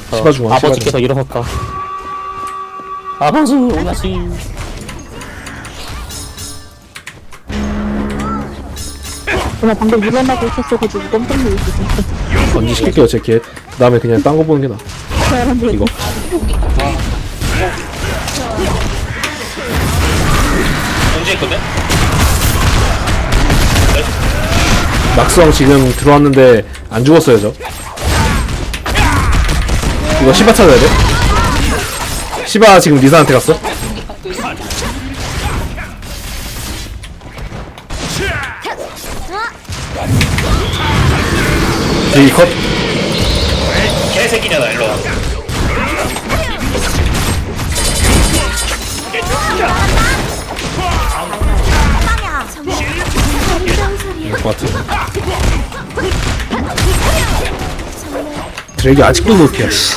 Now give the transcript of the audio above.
시바 중앙, 시바 아버지께서 일어섰다. 아버지, 오야시. 그냥 방금 일어나고 있었어가지고 깜짝 놀랐어. 번지 시킬게요 그 다음에 그냥 딴 거 보는 게 나아 사람들이 이거 언제했거든? 낙수왕 지금 들어왔는데 안 죽었어요 저 이거 시바 찾아야 돼? 시바 지금 리사한테 갔어? 저기 컷? 개새끼잖아 일로 와. 이럴 것 같아. 드랙이 아직도 높이야 씨